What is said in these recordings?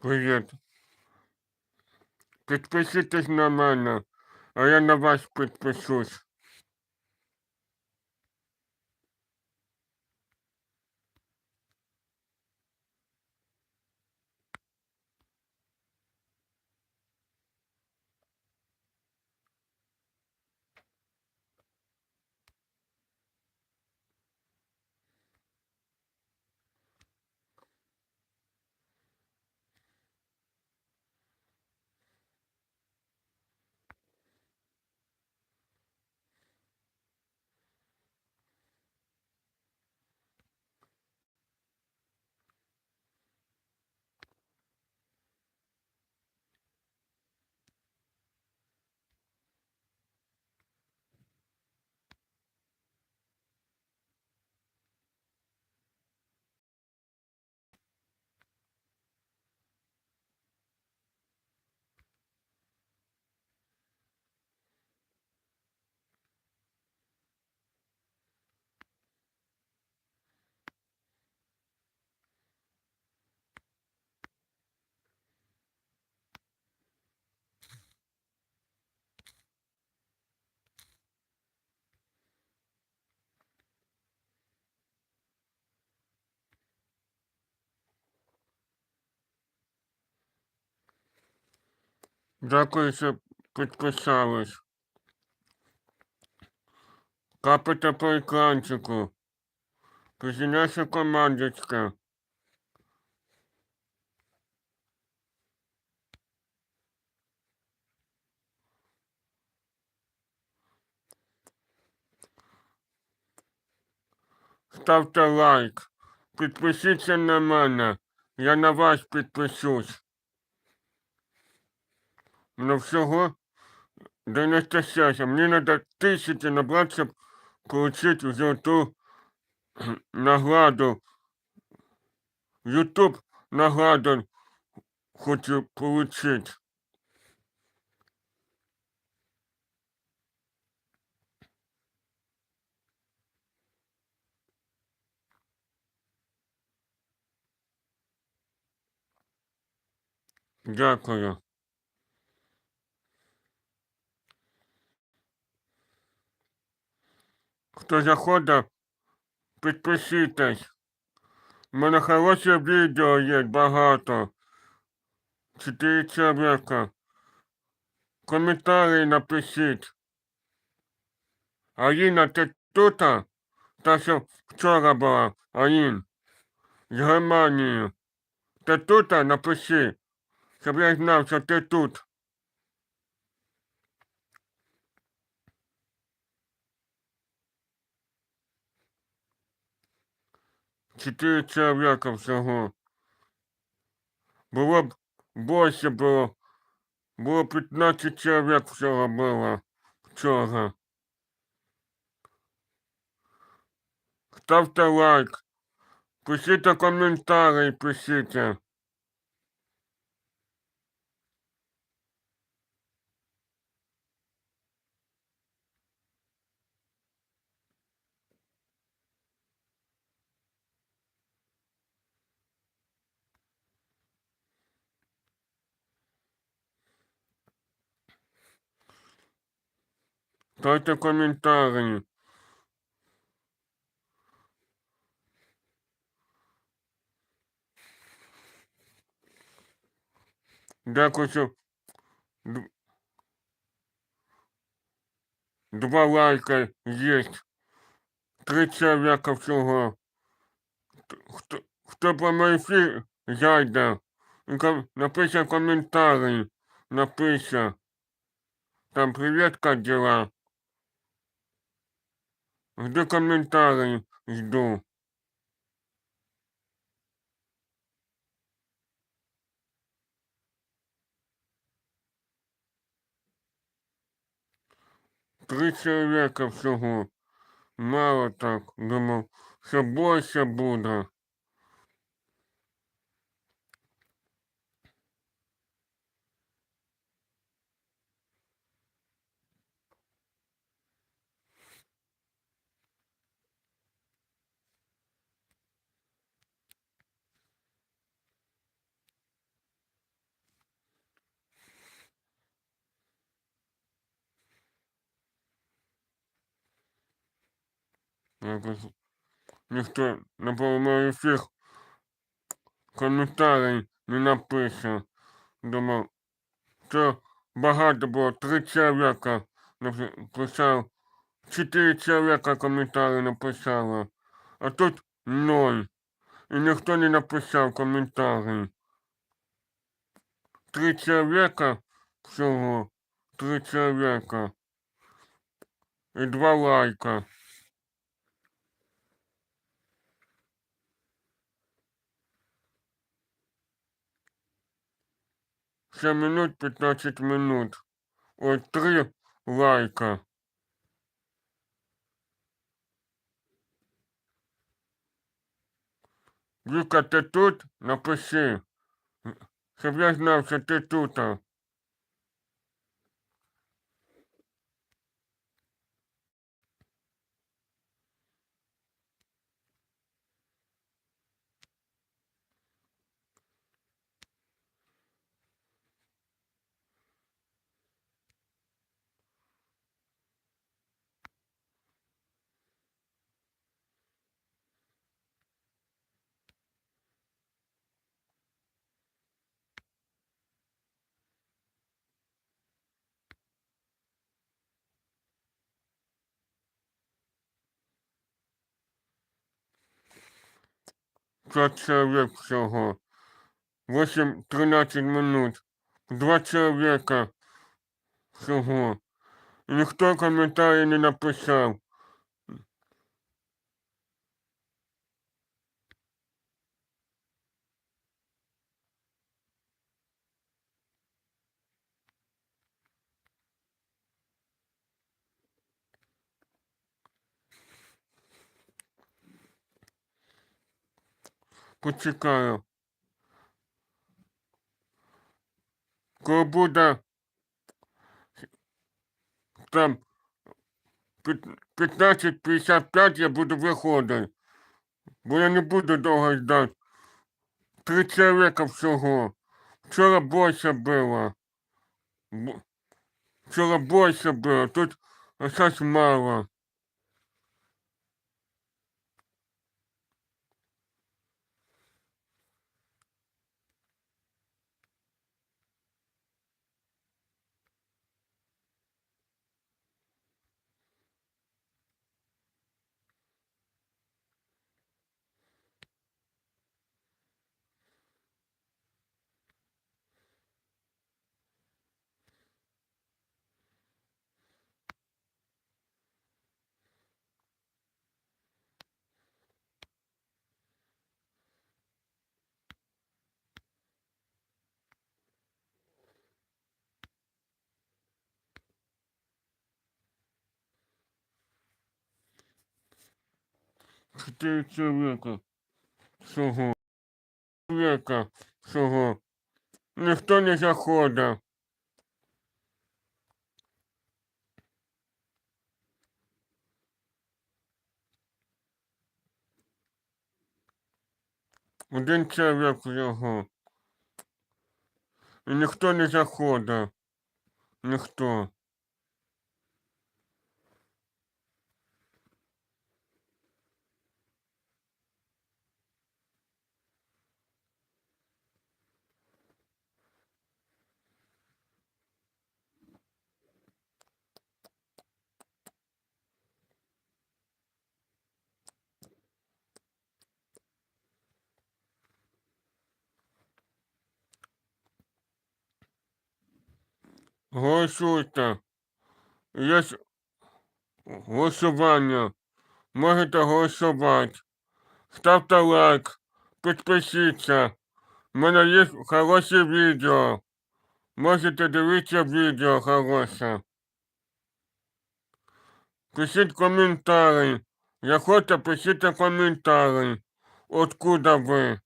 Привіт. Підпишитесь на мене, а я на вас підпишусь. Дякую, що підписались. Капайте по екранчику. Пізніше командочка. Ставте лайк. Підпишіться на мене. Я на вас підпишусь. Ну всього 96. Мені треба тисячі набрати, щоб отримати золоту награду. Ютуб награду хочу отримати. Дякую. Хто заходить, підпишітесь. У мене хороше відео є багато. Чотири чоловіка. Коментарі напишіть. Аліна, ти тут? Та, що вчора була, Алін. З Германії. Ти тут? Напиши. Щоб я знав, що ти тут. Чотири человека всього. Було б больше було. Було 15 человек всього було вчора. Ставте лайк. Пишіть коментарі, пишіть. Ставте коментарі. Дякую, що д- два лайка є. Три чоловіка всього. Т- Хто, хто по мій ефір зайде, і ком- напише коментарі, напише. Там привіт, как дела? Жду коментарі, жду. Три чоловіка всього. Мало так, думав, що більше буде. Ніхто на моїх всіх коментарів не напише. Думав, що багато було, три чоловіка написав, чотири чоловіка коментарі написало, а тут ноль. І ніхто не написав коментарі. Три чоловіка всього, три чоловіка. І два лайка. Ще минут 15 минут. От три лайка. Віка, ти тут? Напиши. Щоб я знав, що ти тут. П'ять чоловік всього. 8-13 минут. Два чоловіка всього. Ніхто коментарі не написав. Почекаю. Коли буде там 15.55 я буду виходити. Бо я не буду довго ждати. Три чоловіка всього. Вчора більше було. Вчора більше було, тут зараз мало. Чотири чоловіка. Всього. Чоловіка всього. Ніхто не заходив. Один чоловік його. І ніхто не заходив. Ніхто. Голосуйте. Є голосування. Можете голосувати. Ставте лайк. Підпишіться. У мене є хороше відео. Можете дивитися відео хороше. Пишіть коментарі. Я хочу пишіть коментарі. Откуда ви?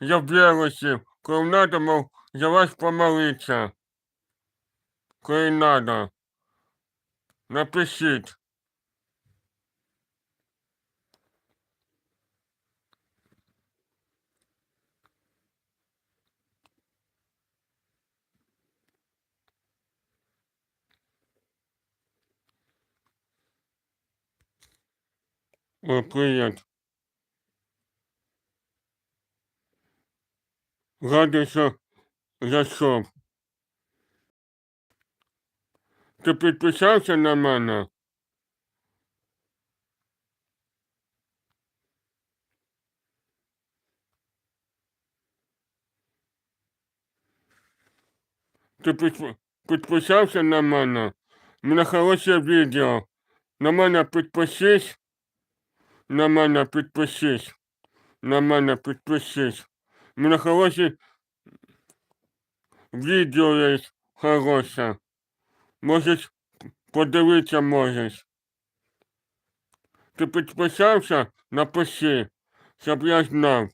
Я в Білорусі. Коли надо, мов, за вас помолитися. Коли надо. Напишіть. О, привіт. Радий, що Ти підписався на мене? Ти підп- підписався на мене? У мене хороше відео. На мене підпишись. На мене підпишись. На мене підпишись. У мене хороше відео є хороше. Можеш подивитися можеш. Ти підписався? Напиши, щоб я знав.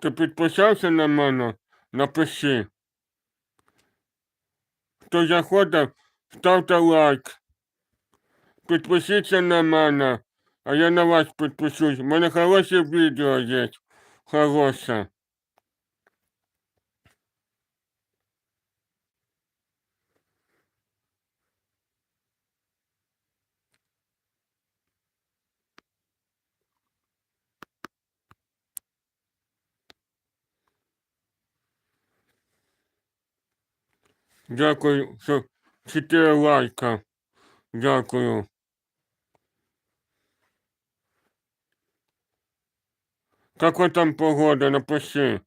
Ти підписався на мене? Напиши. Хто заходив, ставте лайк. Підпишіться на мене, а я на вас підпишусь. У мене хороше відео є. Хороше. Дякую, що 4 лайка. Дякую. Как вот там погода? Напиши.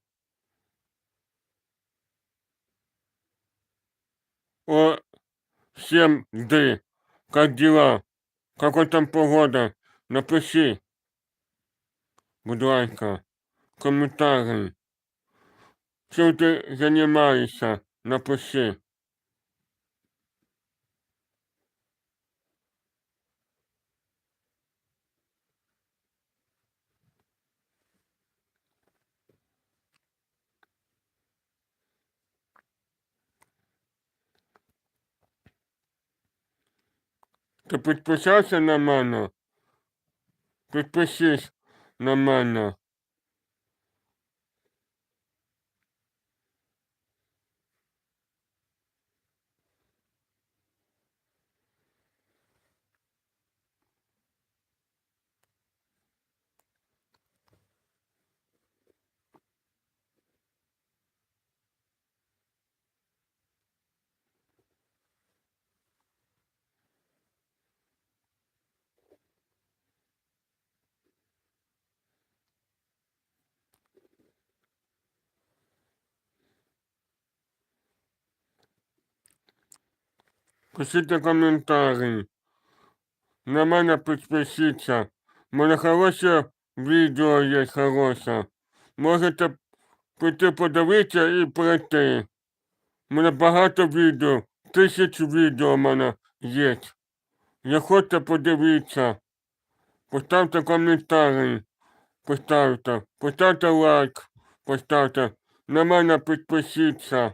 О, 7D. Как дела? Как вот там погода? Напиши. Будь. Комментарий. Чем ты занимаешься? Напиши. Ти підписався на мене? Підпишись на мене. Пишіть коментарі. На мене підпишіться. Мене хороше відео є хороше. Можете піти подивитися і прийти. У мене багато відео. Тисяч відео у мене є. Заходьте подивитися. Поставте коментарі. Поставте. Поставте лайк. Поставте. На мене підпишіться.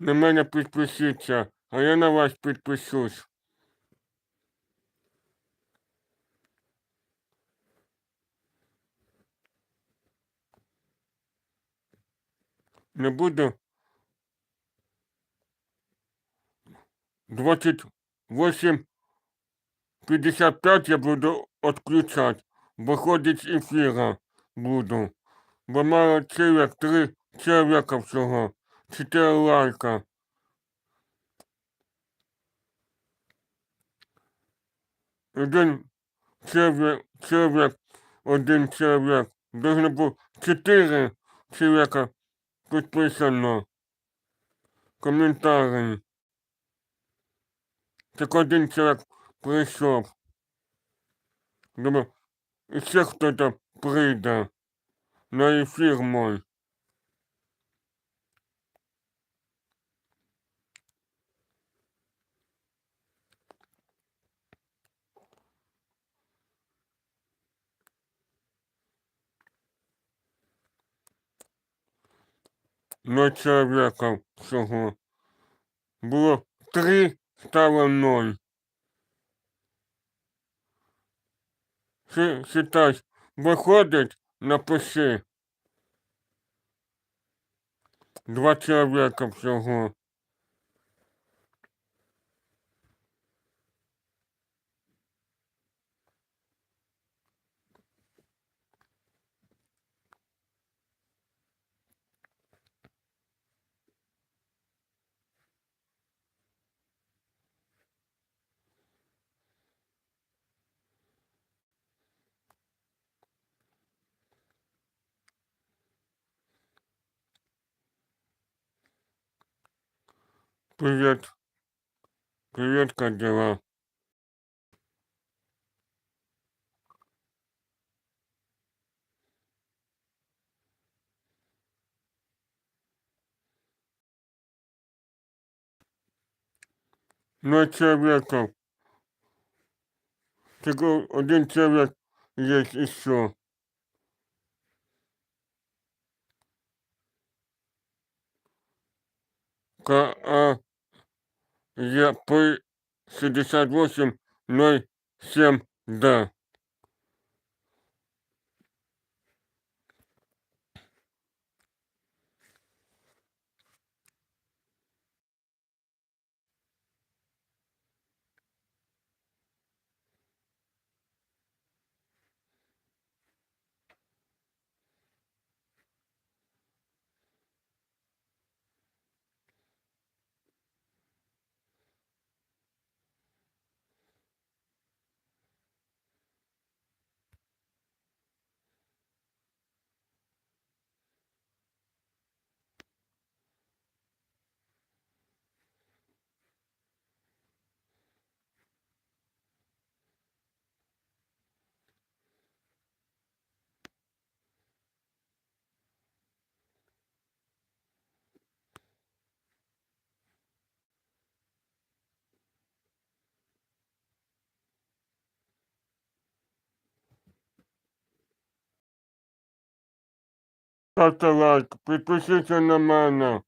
На мене підпишіться, а я на вас підпишусь. Не буду 28 55 я буду відключати. Виходить з ефіра буду. Бо мало чоловік, три чоловіка всього. Чотири лайка. Один чоловік, чоловік, один чоловік. Должно бути чотири чоловіка підписано. Коментарі. Так один чоловік прийшов. Думаю, ще хто-то прийде на ефір мой. Ноль чоловіка всього. Було три, стало ноль. Си- Считай, виходить, напиши. Два чоловіка всього. Привет. Привет, как дела? Ноль человеков. Только один человек есть еще. К А Я П 68 07 Да. Ставте лайк, підпишіться на мене.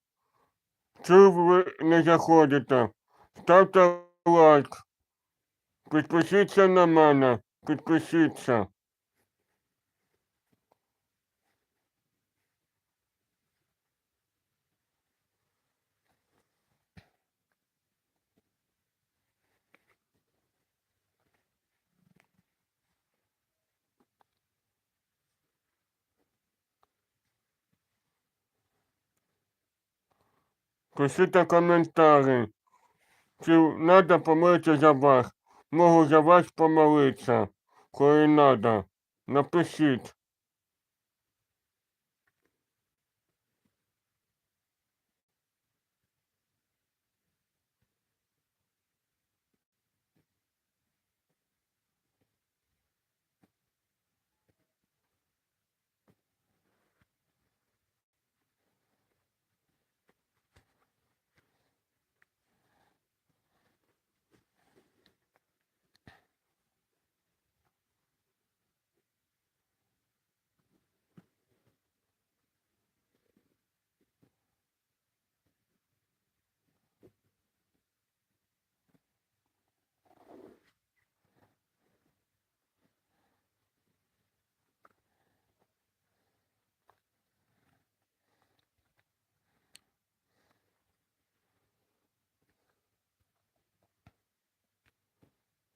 Чого ви не заходите? Ставте лайк. Підпишіться на мене. Підпишіться. Пишіть коментарі. Чи треба помолитися за вас? Можу за вас помолитися, коли треба. Напишіть.